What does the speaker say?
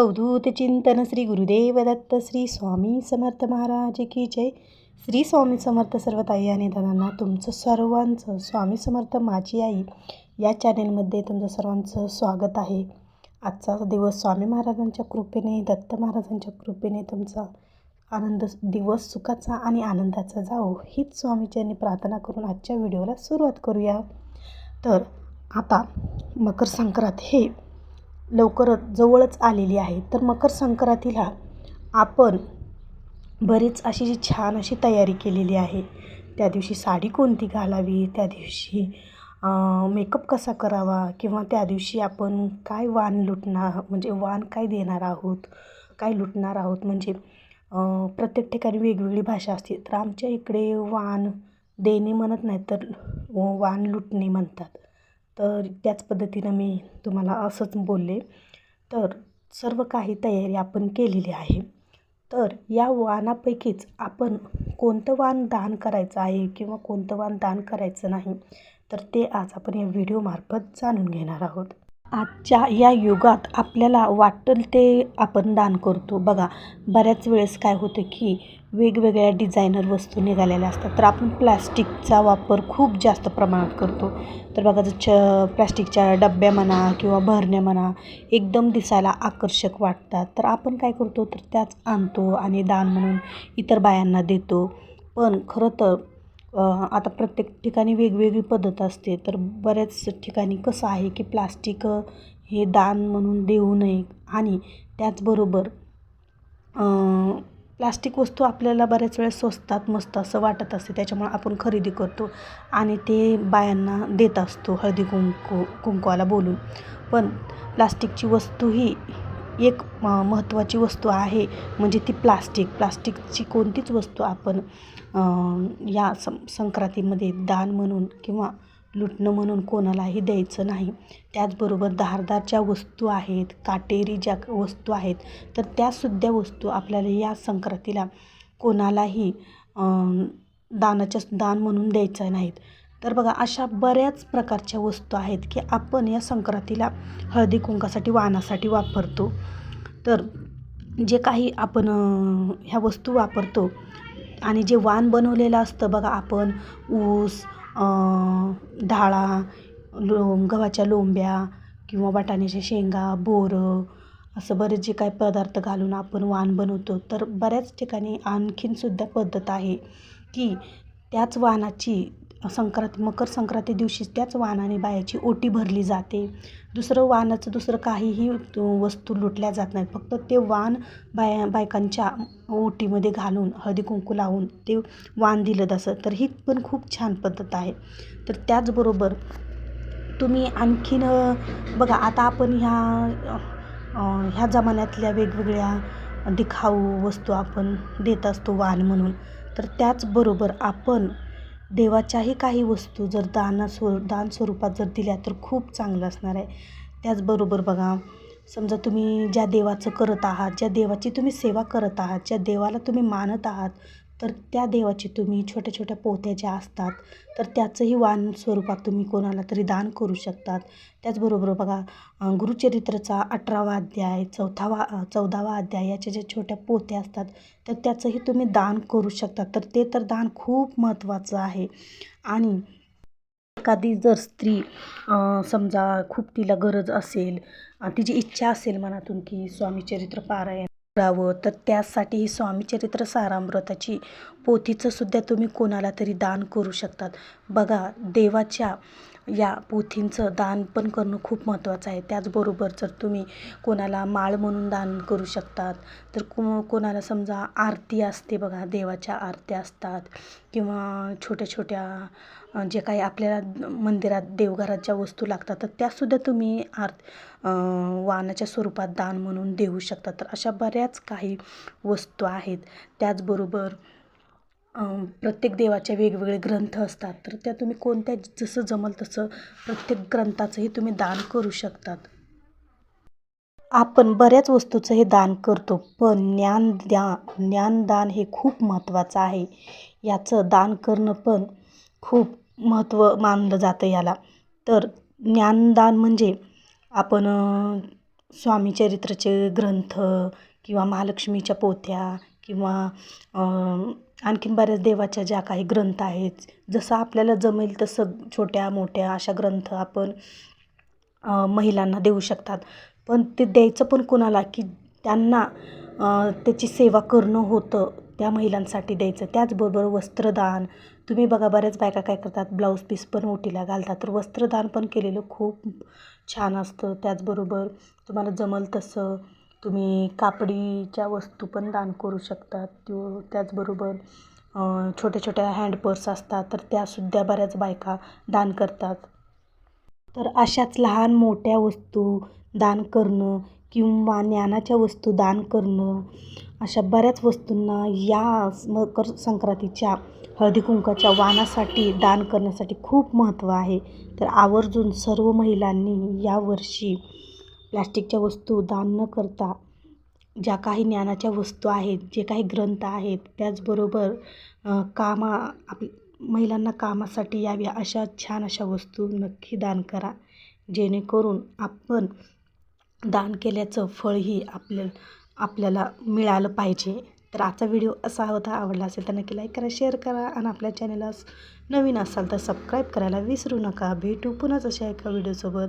अवधूत चिंतन श्री गुरुदेव दत्त श्री स्वामी समर्थ महाराज की जय. श्री स्वामी समर्थ सर्व ताई आणि दादांना तुमचं सर्वांचं स्वामी समर्थ माझी आई या चॅनेलमध्ये तुमचं सर्वांचं स्वागत आहे. आजचा दिवस स्वामी महाराजांच्या कृपेने दत्त महाराजांच्या कृपेने तुमचा आनंद दिवस सुखाचा आणि आनंदाचा जाओ हीच स्वामीच्यांनी प्रार्थना करून आजच्या व्हिडिओला सुरुवात करूया. तर आता मकर संक्रांत हे लवकरच जवळच आलेली आहे. तर मकर संक्रांतीला आपण बरीच अशी जी छान अशी तयारी केलेली आहे. त्या दिवशी साडी कोणती घालावी? त्या दिवशी मेकअप कसा करावा? किंवा त्या दिवशी आपण काय वाण लुटणार म्हणजे वाण काय देणार आहोत? काय लुटणार आहोत? म्हणजे प्रत्येक ठिकाणी वेगवेगळी भाषा असते. तर आमच्या इकडे वाण देणे म्हणत नाही तर वाण लुटणे म्हणतात. तर त्याच पद्धतीनं मी तुम्हाला असंच बोलले. तर सर्व काही तयारी आपण केलेली आहे. तर या वाणापैकीच आपण कोणतं वाण दान करायचं आहे किंवा कोणतं वाण दान करायचं नाही तर ते आज आपण या व्हिडिओमार्फत जाणून घेणार आहोत. आजच्या या युगात आपल्याला वाटेल ते आपण दान करतो. बघा बऱ्याच वेळेस काय होतं की वेगवेगळ्या डिझायनर वस्तू निघालेल्या असतात. तर आपण प्लॅस्टिकचा वापर खूप जास्त प्रमाणात करतो. तर बघा जर च प्लॅस्टिकच्या डब्या म्हणा किंवा भरण्या म्हणा एकदम दिसायला आकर्षक वाटतात. तर आपण काय करतो? तर त्याच आणतो आणि दान म्हणून इतर बायांना देतो. पण खरं तर आता प्रत्येक ठिकाणी वेगवेगळी पद्धत असते. तर बऱ्याच ठिकाणी कसं आहे की प्लास्टिक हे दान म्हणून देऊ नये आणि त्याचबरोबर प्लास्टिक वस्तू आपल्याला बऱ्याच वेळेस स्वस्तात मस्त असं वाटत असते. त्याच्यामुळे आपण खरेदी करतो आणि ते बायांना देत असतो हळदी कुंकू कुंकवाला बोलून. पण प्लास्टिकची वस्तू ही एक महत्त्वाची वस्तू आहे. म्हणजे ती प्लास्टिक. प्लास्टिकची कोणतीच वस्तू आपण या सं संक्रांतीमध्ये दान म्हणून किंवा लुटणं म्हणून कोणालाही द्यायचं नाही. त्याचबरोबर धारदार ज्या वस्तू आहेत काटेरी ज्या वस्तू आहेत तर त्यासुद्धा वस्तू आपल्याला या संक्रांतीला कोणालाही दानाच्या दान म्हणून द्यायचं नाहीत. तर बघा अशा बऱ्याच प्रकारच्या वस्तू आहेत की आपण या संक्रांतीला हळदी कुंकासाठी वाणासाठी वापरतो. तर जे काही आपण ह्या वस्तू वापरतो आणि जे वाण बनवलेलं असतं बघा आपण ऊस डाळा लो गव्हाच्या लोंब्या किंवा वाटाण्याच्या शेंगा बोरं असं बरेच जे काही पदार्थ घालून आपण वाण बनवतो. तर बऱ्याच ठिकाणी आणखीनसुद्धा पद्धत आहे की त्याच वाणाची संक्रांत मकर संक्रांती दिवशी त्याच वाहनाने बायाची ओटी भरली जाते. दुसरं वाहनाचं दुसरं काहीही वस्तू लुटल्या जात नाहीत. फक्त ते वाण बाया बायकांच्या ओटीमध्ये घालून हळदी कुंकू लावून ते वाण दिलं जसं तर ही पण खूप छान पद्धत आहे. तर त्याचबरोबर तुम्ही आणखीन बघा आता आपण ह्या ह्या जमान्यातल्या वेगवेगळ्या दिखाऊ वस्तू आपण देत असतो वाण म्हणून. तर त्याचबरोबर आपण देवाच्याही काही वस्तू जर दाना स्वरू दान स्वरूपात जर दिल्या तर खूप चांगलं असणार आहे. त्याचबरोबर बघा समजा तुम्ही ज्या देवाचं करत आहात ज्या देवाची तुम्ही सेवा करत आहात ज्या देवाला तुम्ही मानत आहात तर त्या देवाची तुम्ही छोट्या छोट्या पोत्या ज्या असतात तर त्याचंही वाण स्वरूपात तुम्ही कोणाला तरी दान करू शकतात. त्याचबरोबर बघा गुरुचरित्रचा अठरावा अध्याय चौथावा चौदावा अध्याय याच्या ज्या छोट्या पोत्या असतात तर त्याचंही तुम्ही दान करू शकता. तर ते तर दान खूप महत्त्वाचं आहे. आणि एखादी जर स्त्री समजा खूप तिला गरज असेल तिची इच्छा असेल मनातून की स्वामी चरित्र पारायण करावं. तर त्यासाठी ही स्वामीचरित्र सारामृताची पोथीचंसुद्धा तुम्ही कोणाला तरी दान करू शकतात. बघा देवाच्या या पोथींचं दान पण करणं खूप महत्त्वाचं आहे. त्याचबरोबर जर तुम्ही कोणाला माळ म्हणून दान करू शकतात तर को कोणाला समजा आरती असते बघा देवाच्या आरत्या असतात किंवा छोट्या छोट्या जे काही आपल्याला मंदिरात देवघरात ज्या वस्तू लागतात तर त्यासुद्धा तुम्ही आर वाहनाच्या स्वरूपात दान म्हणून देऊ शकता. तर अशा बऱ्याच काही वस्तू आहेत. त्याचबरोबर प्रत्येक देवाच्या वेगवेगळे ग्रंथ असतात. तर त्या तुम्ही कोणत्या जसं जमल तसं प्रत्येक ग्रंथाचंही तुम्ही दान करू शकतात. आपण बऱ्याच वस्तूचं हे दान करतो पण ज्ञान द्या ज्ञानदान हे खूप महत्त्वाचं आहे. याचं दान करणं पण खूप महत्त्व मानलं जातं याला. तर ज्ञानदान म्हणजे आपण स्वामी चरित्राचे ग्रंथ किंवा महालक्ष्मीच्या पोथ्या किंवा आणखीन बऱ्याच देवाच्या ज्या काही ग्रंथ आहेत जसं आपल्याला जमेल तसं छोट्या मोठ्या अशा ग्रंथ आपण महिलांना देऊ शकतात. पण ते द्यायचं पण कोणाला की त्यांना त्याची सेवा करणं होतं त्या महिलांसाठी द्यायचं. त्याचबरोबर वस्त्रदान. तुम्ही बघा बऱ्याच बायका काय करतात ब्लाऊज पीस पण ओटीला घालतात. तर वस्त्रदान पण केलेलं खूप छान असतं. त्याचबरोबर तुम्हाला जमल तसं तुम्ही कापडीच्या वस्तू पण दान करू शकतात. त्यो त्याचबरोबर छोट्या छोट्या हँडपर्स असतात तर त्यासुद्धा बऱ्याच बायका दान करतात. तर अशाच लहान मोठ्या वस्तू दान करणं किंवा ज्ञानाच्या वस्तू दान करणं अशा बऱ्याच वस्तूंना या मकर संक्रांतीच्या हळदी कुंकाच्या वाणासाठी दान करण्यासाठी खूप महत्त्व आहे. तर आवर्जून सर्व महिलांनी यावर्षी प्लास्टिकच्या वस्तू दान न करता ज्या काही ज्ञानाच्या वस्तू आहेत जे काही ग्रंथ आहेत त्याचबरोबर कामा आप महिलांना कामासाठी याव्या अशा छान अशा वस्तू नक्की दान करा. जेणेकरून आपण दान केल्याचं फळही आपल्या आपल्याला मिळालं पाहिजे. तर आजचा व्हिडिओ असा होता. आवडला असेल तर नक्की लाईक करा शेअर करा आणि आपल्या चॅनलला नवीन असाल तर सबस्क्राईब करायला विसरू नका. भेटू पुन्हाच अशा एका व्हिडिओसोबत.